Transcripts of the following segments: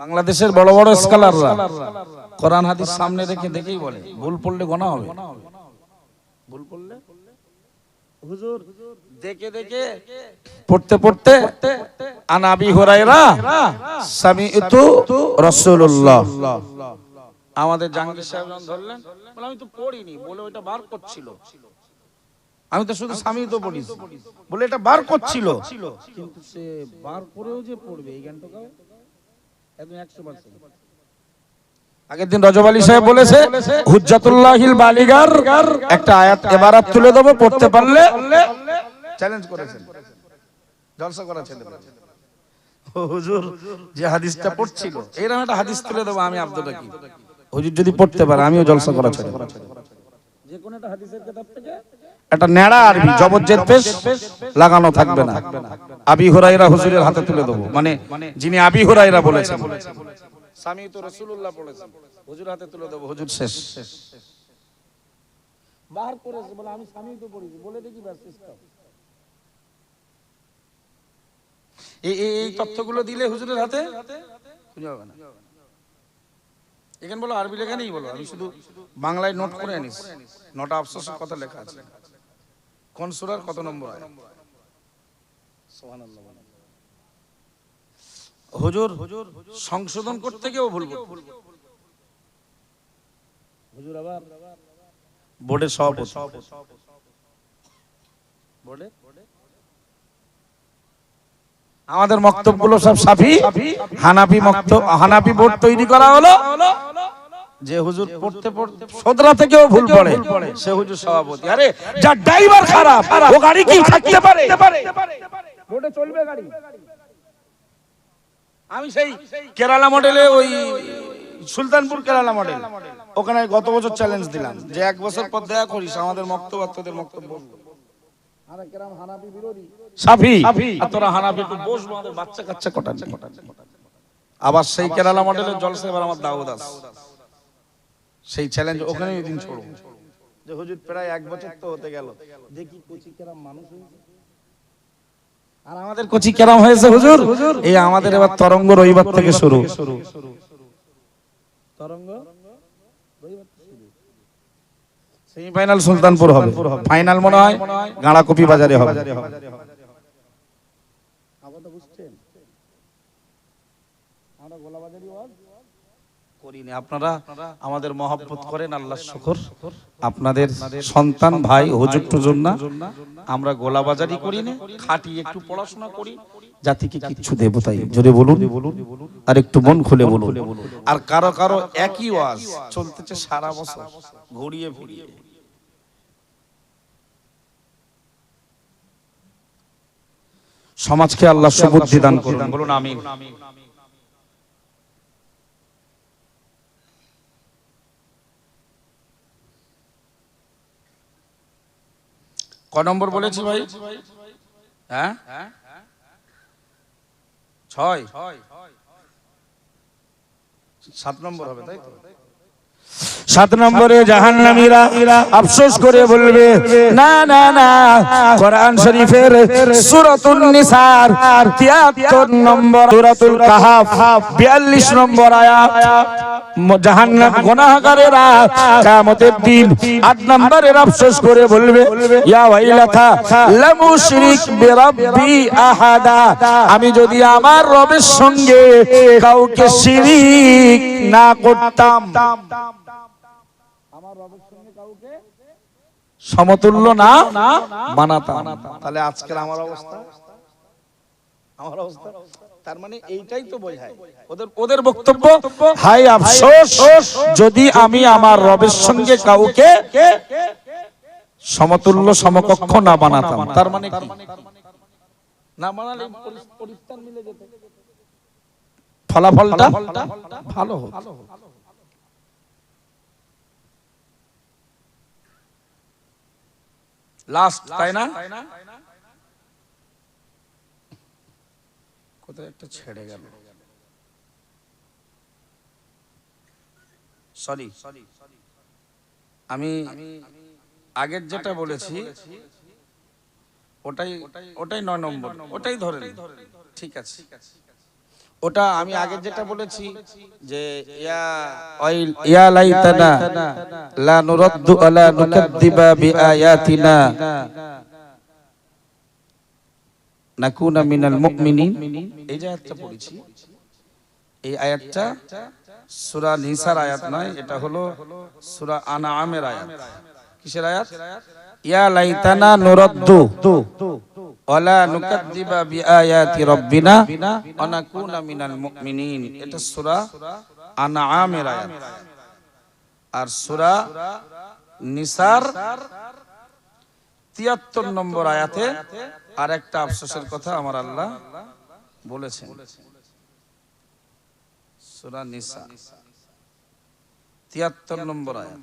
বাংলাদেশের বড় বড় স্কলাররা কোরআন হাদিস সামনে রেখে দেখেই বলে ভুল পড়লে গোনা হবে। ভুল পড়লে? হুজুর দেখে দেখে। পড়তে পড়তে আনাবি হুরায়রা সামিউতু রাসূলুল্লাহ। আমাদের জাহাঙ্গীর সাহেব ধরলেন আমি তো পড়িনি বলে ওইটা বার করছিল। আমি তো শুধু স্বামী তো পড়ি। বলে এটা বার করছিল। কিন্তু সে বার করেও যে পড়বে এই গানটাকে একদম একশো পার্সেন্ট। আগের দিন রজব আলী সাহেব বলেছে হুজ্জাতুল্লাহিল বালিগার একটা আয়াত এবারাত তুলে দেবো পড়তে পারলে চ্যালেঞ্জ করেছেন। জলসা করা ছেলে হুজুর যে হাদিসটা পড়ছিল। এরকম একটা হাদিস তুলে দেবো আমি আব্দুল রাকিব হুজুর যদি পড়তে পারে আমিও জলসা করা ছেলে। যে কোনো একটা হাদিসের কিতাব থেকে একটা নেড়া আরবি পেশ লাগানো থাকবে না। আবি হুরাইরা হুজুরের হাতে তুলে দেবো। মানে যিনি আবি হুরাইরা বলেছেন। তো বলেছেন। হুজুর হাতে তুলে দেবো, হুজুর শেষ। বার করেছে বলে আমি তো বলে দেখি এই এই তথ্যগুলো দিলে হুজুরের হাতে খুঁজে হবে না। এখানে বলো, আরবি লেখা নেই বলো? আমি শুধু বাংলায় নোট করে আনিস নটা আফসোসের কথা লেখা আছে। কত নম্বর আয় হুজুর হুজুর সংশোধন করতে গিয়েও ভুল। হুজুর আবার? বোর্ডের সভাপতি। বোর্ডে? আমাদের মক্তবগুলো সব সাফি। হানাফি মক্তব হানাফি বোর্ড তৈরি করা হলো। যে হুজুর পড়তে পড়তে সদরা থেকেও ভুল পড়ে। সে হুজুর সভাপতি। আরে যার ড্রাইভার খারাপ ও গাড়ি কি থাকতে পারে? বোর্ডে চলবে গাড়ি। আমি সেই কেরালা মডেলে ওই সুলতানপুর কেরালা মডেল ওখানে গত বছর চ্যালেঞ্জ দিলাম যে এক বছর পর দেখা করিস আমাদের মক্তব্য। তোদের মক্তব্য সাফি আর তোরা হানাফি একটু বসবো আমাদের বাচ্চা কাচ্চা কটা আবার সেই কেরালা মডেলের জলসা এবার আমার দাউদ আস সেই চ্যালেঞ্জ ওখানে দিন ছোড়ো যে হুজুর প্রায় এক বছর তো হতে গেল। দেখি কচি কেরাম মানুষ আর আমাদের কচি কেরাম হয়েছে হুজুর? এই আমাদের এবার তরঙ্গ রবিবার থেকে শুরু। তরঙ্গ? সেমিফাইনাল সুলতানপুর হবে। ফাইনাল মনে হয় গাঁড়াকপি বাজারে হবে। করিনি। আপনারা আমাদের মহব্বত করেন আল্লাহ শুকর। আপনাদের সন্তান ভাই হুজুর টুজুর না আমরা গোলাবাজারি করি না খাটি একটু পড়াশোনা করি জাতিকে কিচ্ছু দেব তাই। জোরে বলুন আর একটু মন খুলে বলুন। আর কারও কারও একই ওয়াজ চলতেছে সারা বছর ঘুরিয়ে ফিরিয়ে। সমাজকে আল্লাহ সুবুদ্ধি দান করুন বলুন আমিন। ক নম্বর বলেছি ভাই? হ্যাঁ? ছয়? সাত নম্বর হবে তাই তো? সাত নম্বরে জাহান্নামীরা আফসোস করে বলবে না না না কোরআন শরীফের সূরাতুন নিসার 73 নম্বর সূরাতুল কাহাফ 42 নম্বর আয়াত। জাহান্নাম গুনাহগারেরা কিয়ামতের দিন আট নম্বরের আফসোস করে বলবে ইয়া ওয়াইলাতা লামুশরিক বিরাব্বি আহাদা। আমি যদি আমার রবের সঙ্গে কাউকে শিরিক না করতাম সমতুল্য না বানাতাম তাহলে আজকের আমার অবস্থা? আমার অবস্থা? তার মানে এইটাই তো বোঝায়। ওদের ওদের বক্তব্য হাই আফসোস যদি আমি আমার রবের সঙ্গে কাউকে সমতুল্য সমকক্ষ না বানাতাম। তার মানে কি? না বানালে পরিস্থান মিলে যেত। ফলাফলটা? ভালো হতো। লাস্ট তাই না? কোথায় একটা ছেড়ে গেল। সরি আমি আগের যেটা বলেছি ওটাই ওটাই নয় নম্বর ওটাই ধরেন ঠিক আছে। ওটা আমি আগে যেটা বলেছি যে ইয়া ইয়া লাইতানা লা নুরাদ্দু আলা নুকাদ্দিবা বিআয়াতিনা। নাকুনা মিনাল মুমিনিন। এই যে আয়াতটা পড়েছি, এই আয়াতটা সূরা নিসার আয়াত নয়, এটা হলো সূরা আনআমের আয়াত। কিসের আয়াত? ইয়া লাইতানা নুরাদ্দু, ওয়ালা নুকাদ্দিবা বিআয়াতি রাব্বিনা, ওয়া নাকুনা মিনাল মুমিনিন। এটা সূরা আনআমের আয়াত। আর সূরা নিসার 73 নম্বর আয়াতে আর একটা আফসোসের কথা আমার আল্লাহ বলেছেন। তিয়াত্তর নিসা। 73 নম্বর আয়াত।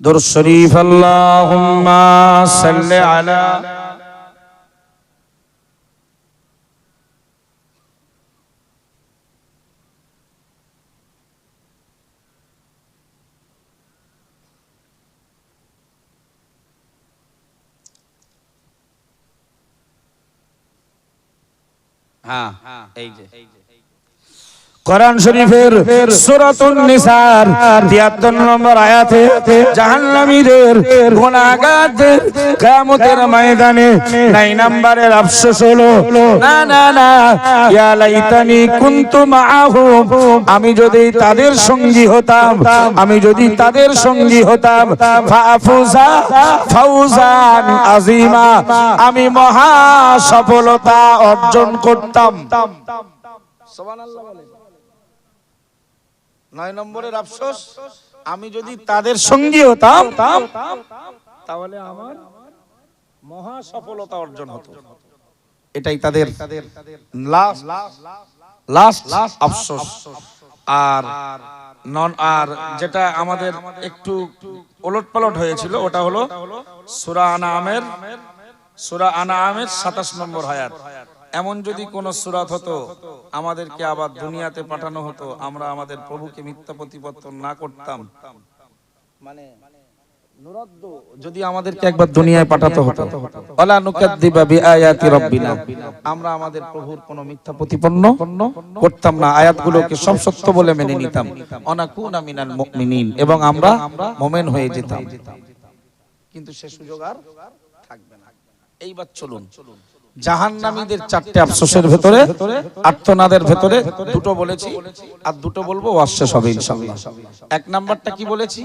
در شریف اللهم صل على হ্যাঁ এই যে কোরআন শরীফের সূরাতুন নিসার 73 নম্বর আয়াতে জাহান্নামীদের গুনাহগারদের কিয়ামতের ময়দানে নাই নম্বরের আফসোস হলো। না না না ইয়া লাইতানি কুনতু মাআহুম আমি যদি তাদের সঙ্গী হতাম আমি যদি তাদের সঙ্গী হতাম ফাফুজা ফাউজান আজিমা আমি মহা সফলতা অর্জন করতাম। বলেন। নয় নম্বরের আফসোস আমি যদি তাদের সঙ্গী হতাম তাহলে আমার মহা সফলতা অর্জন হতো। এটাই তাদের লাস্ট লাস্ট আফসোস। আর নন আর যেটা আমাদের একটু ওলট পালট হয়েছিল ওটা হলো সুরা আনামের সুরা আনামের সাতাশ নম্বর হায়াত। এমন যদি কোন সুরাত হতো আমাদেরকে আবার দুনিয়াতে পাঠানো হতো আমরা আমাদের প্রভুকে মিথ্যা প্রতিপত্তন না করতাম। মানে যদি আমাদেরকে একবার দুনিয়ায় পাঠাতে হতো। ওয়ালা নুকাদ্দিবা বিআয়াতি রাব্বিনা। আমরা আমাদের প্রভুর কোনো মিথ্যা প্রতিপন্ন করতাম না। আয়াতগুলোকে সব সত্য বলে মেনে নিতাম। অনাকুনা মিনাল মুমিনিন। এবং আমরা মুমিন হয়ে যেতাম। কিন্তু সে সুযোগ আর থাকবে না। এইবার চলুন। জাহান্নামীদের চারটে আফসোসের ভেতরে আত্মনাদের ভেতরে দুটো বলেছি, আর দুটো বলব ওয়াশেষ হবে এক নাম্বারটা কি বলেছি?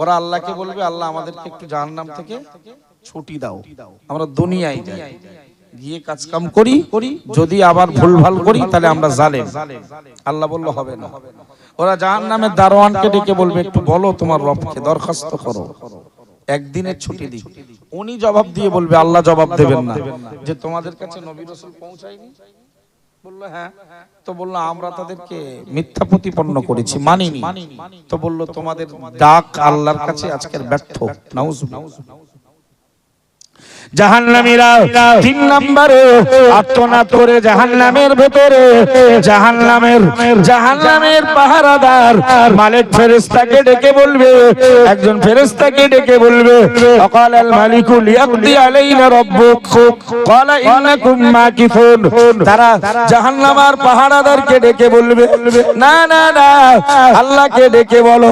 ওরা আল্লাহকে বলবে, আল্লাহ আমাদেরকে একটু জাহান্নাম থেকে ছুটি দাও। আমরা দুনিয়ায় যাই। গিয়ে কাজ কাম করি, যদি আবার ভুলভাল করি, তাহলে আমরা জালেম। আল্লাহ বলল, হবে না। ওরা জাহান্নামের দারোয়ানকে ডেকে বলবে, একটু বলো তোমার রবকে, দরখাস্ত করো। একদিনের ছুটি দিই। উনি জবাব দিয়ে বলবে আল্লাহ জবাব দেবেন না। যে তোমাদের কাছে নবী রসুল পৌঁছায়নি? বলল হ্যাঁ। তো বলল আমরা তাদেরকে মিথ্যা প্রতিপন্ন করেছি মানিনি। তো বলল তোমাদের ডাক আল্লাহর কাছে আজকের ব্যর্থ। নাউজ জাহান্নামীরা তিন নম্বরে আত্মনাদ করে জাহান্নামের ভেতরে, জাহান্নামের জাহান্নামের পাহারাদার মালিক ফেরেশতাকে ডেকে বলবে, একজন ফেরেশতাকে ডেকে বলবে আল আলাইনা রাব্বুক ইন্নাকুম মাকিফুন তারা জাহান্নামার পাহারাদারকে ডেকে বলবে, না না না, আল্লাহকে ডেকে বলো,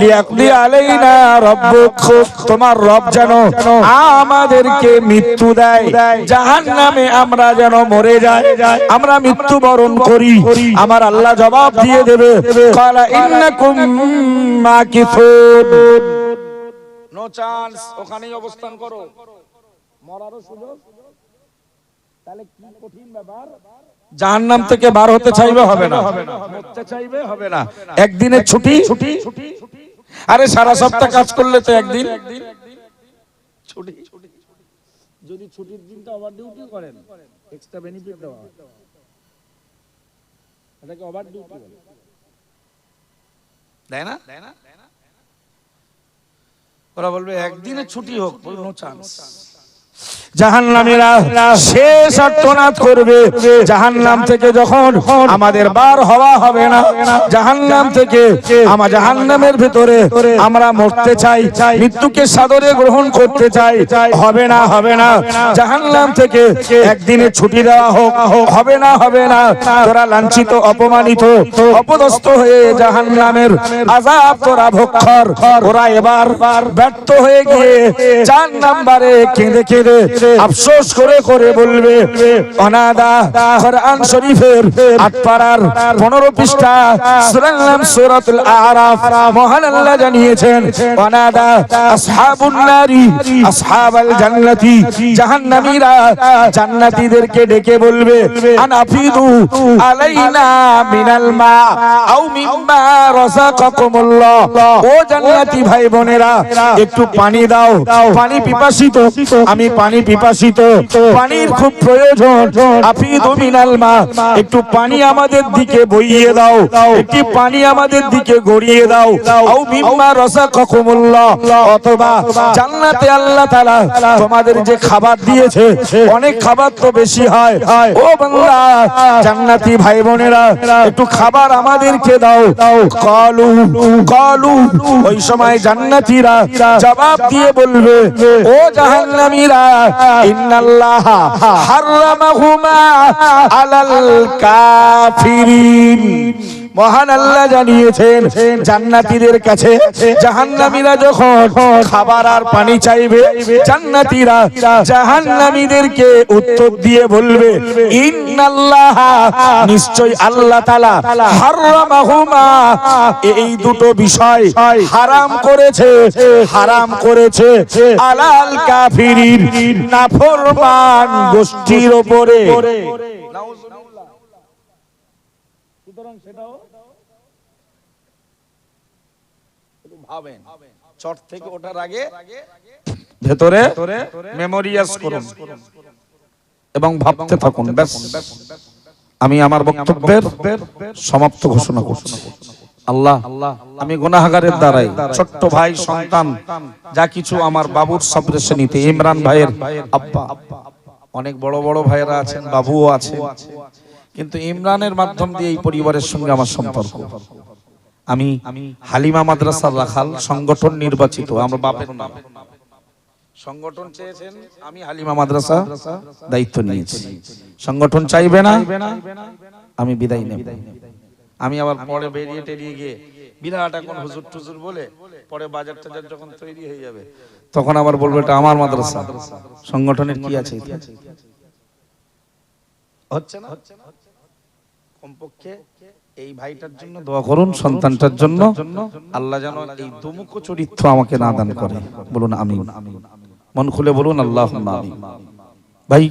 লিয়াকদি আলাইনা রাব্বুক, তোমার রব যেন আমাদেরকে মৃত্যু দেয়। জাহান নামে আমরা যেন মরে যাই। আমরা মৃত্যু বরণ করি। আমার আল্লাহ জবাব দিয়ে দেবে কালা ইন্নাকুম মাকিথুন নো চান্স ওখানেই অবস্থান করো। মরারও সুযোগ। তাহলে কি কঠিন ব্যাপার? জাহান্নাম থেকে বার হতে চাইবে হবে না। মরতে চাইবে হবে না। একদিনের ছুটি? ছুটি আরে সারা সপ্তাহ কাজ করলে তো একদিন। ছুটি। যদি ছুটির দিনটা ওভার ডিউটি করেন এক্সট্রা বেনিফিট দেওয়া হয়। এটাকে ওভার ডিউটি বলে। দেয় না? ওরা বলবে, একদিনে ছুটি হোক নো চান্স জাহান্নামীরা শেষ আর্তনাদ করবে। জাহান্নাম থেকে যখন আমাদের বার হওয়া হবে না, জাহান্নাম থেকে আমার জাহান্নামের ভিতরে আমরা মরতে চাই, মৃত্যুকে সাদরে গ্রহণ করতে চাই। হবে না হবে না। জাহান্নাম থেকে একদিনে ছুটি দেওয়া হোক, হবে না হবে না। তোরা লাঞ্ছিত, অপমানিত, অপদস্থ হয়ে জাহান্নামের আজাব তোরা ভক্ষর ওরা এবার ব্যর্থ হয়ে গিয়ে চার নাম্বারে কেঁদে কেঁদে আফসোস করে করে বলবে, অনাদা, কোরআন শরীফের আট পাড়ার পনেরো পৃষ্ঠা সুরার নাম সূরাতুল আরাফ, মহান আল্লাহ জানিয়েছেন, অনাদা, আসহাবুন নারি, আসহাবাল জান্নাতি, জাহান্নামীরা জান্নাতীদেরকে ডেকে বলবে আনাফিদু আলাইনা মিনাল মা, আও মিম্মা রাযাকাকুমুল্লাহ। ও জান্নাতি ভাই বোনেরা একটু পানি দাও, পানি পিপাসিত, আমি পানি পিপাসিত পানির খুব প্রয়োজন। আফিদু মিনাল মা, একটু পানি আমাদের দিকে বইয়ে দাও। একটি পানি আমাদের দিকে গড়িয়ে দাও। রাযাকাকুমুল্লাহ অথবা জান্নাতে আল্লাহ তোমাদের যে খাবার দিয়েছে, অনেক খাবার তো বেশি হয়। ও বান্দা, জান্নাতি ভাই বোনেরা একটু খাবার আমাদেরকে দাও। কালু কালু, ওই সময় জান্নাতীরা জবাব দিয়ে বলবে, ও জাহান্নামীরা ইন্নাল্লাহ হারামাহুমা আলাল কাফিরিন। মহান আল্লাহ জানিয়েছেন, জান্নাতীদের কাছে জাহান্নামীরা যখন খাবার আর পানি চাইবে, জান্নাতীরা জাহান্নামীদেরকে উত্তর দিয়ে বলবে, ইন্নাল্লাহ নিশ্চয় আল্লাহ তাআলা হারামাহুমা। এই দুটো বিষয় হারাম করেছে হারাম করেছে। আলাল কাফিরিন নাফরমান গোষ্ঠীর উপরে সুতরাং সেটাও ভাবেন। চট থেকে ওঠার আগে ভেতরে মেমোরিয়াস করুন। এবং ভাবতে থাকুন। ব্যাস। আমি আমার বক্তব্যের সমাপ্ত ঘোষণা করছি। আল্লাহ আমি গুনাহগারের দ্বারাই ছোট্ট ভাই সন্তান যা কিছু আমার বাবুর সাবরেশনীতে ইমরান ভাইয়ের আব্বা। অনেক বড় বড় ভাইয়েরা আছেন বাবুও আছে কিন্তু ইমরানের মাধ্যম দিয়ে এই পরিবারের সঙ্গে আমার সম্পর্ক। আমি হালিমা মাদ্রাসার রাখাল সংগঠন নির্বাচিত, আমরা বাপের নাম। সংগঠন চেয়েছেন, আমি হালিমা মাদ্রাসা দায়িত্ব নিয়েছি। সংগঠন চাইবে না, আমি বিদায় নেব। আমি আবার পরে বেরিয়ে টেরিয়ে গিয়ে বিরাট এখন হুজুর টুজুর বলে পরে বাজার টাজার যখন তৈরি হয়ে যাবে, তখন আবার বলব এটা আমার মাদ্রাসা। সংগঠনের কি আছে ইতিহাস? হচ্ছে না? কমপক্ষে এই ভাইটার জন্য দোয়া করুন সন্তানটার জন্য। আল্লাহ যেন এই দুমুখ চরিত্র আমাকে না দান করে। বলুন আমি মন খুলে বলুন আল্লাহ ভাই